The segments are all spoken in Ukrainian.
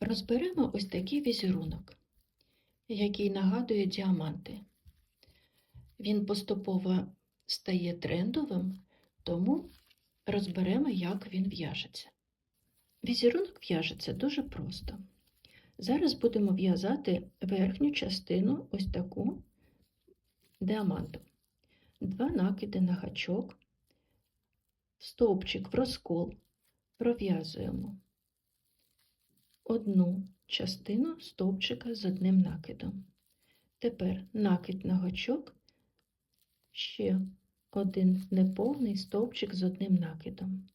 Розберемо ось такий візерунок, який нагадує діаманти. Він поступово стає трендовим, тому розберемо, як він в'яжеться. Візерунок в'яжеться дуже просто. Зараз будемо в'язати верхню частину ось таку діаманту. Два накиди на гачок, стовпчик в розкол, пров'язуємо одну частину стовпчика з одним накидом. Тепер накид на гачок, ще один неповний стовпчик з одним накидом.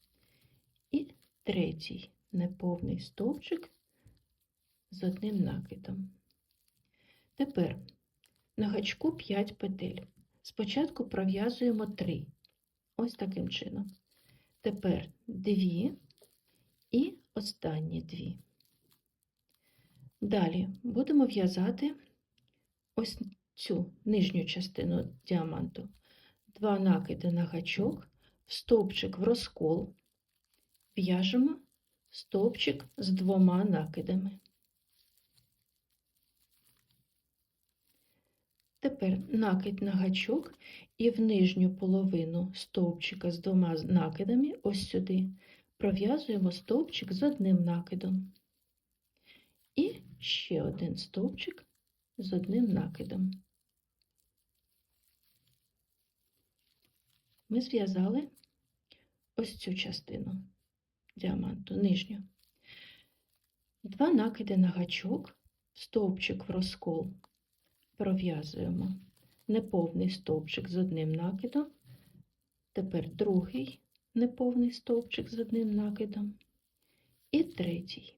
І третій неповний стовпчик з одним накидом. Тепер на гачку 5 петель. Спочатку пров'язуємо 3. Ось таким чином. Тепер 2 і останні 2. Далі будемо в'язати ось цю нижню частину діаманту. Два накиди на гачок, стовпчик в розкол, в'яжемо стовпчик з двома накидами. Тепер накид на гачок і в нижню половину стовпчика з двома накидами, ось сюди, пров'язуємо стовпчик з одним накидом. І ще один стовпчик з одним накидом. Ми зв'язали ось цю частину діаманту, нижню. Два накиди на гачок, стовпчик в розкол пров'язуємо неповний стовпчик з одним накидом, тепер другий неповний стовпчик з одним накидом і третій.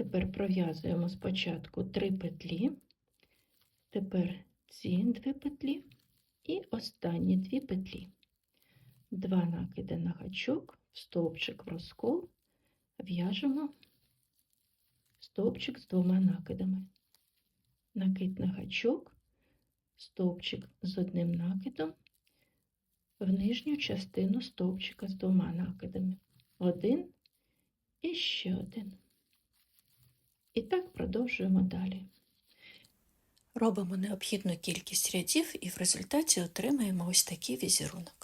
Тепер пров'язуємо спочатку три петлі, тепер ці дві петлі і останні дві петлі. Два накиди на гачок, стовпчик в розкол, в'яжемо стовпчик з двома накидами. Накид на гачок, стовпчик з одним накидом, в нижню частину стовпчика з двома накидами. Один і ще один. І так продовжуємо далі. Робимо необхідну кількість рядів і в результаті отримаємо ось такий візерунок.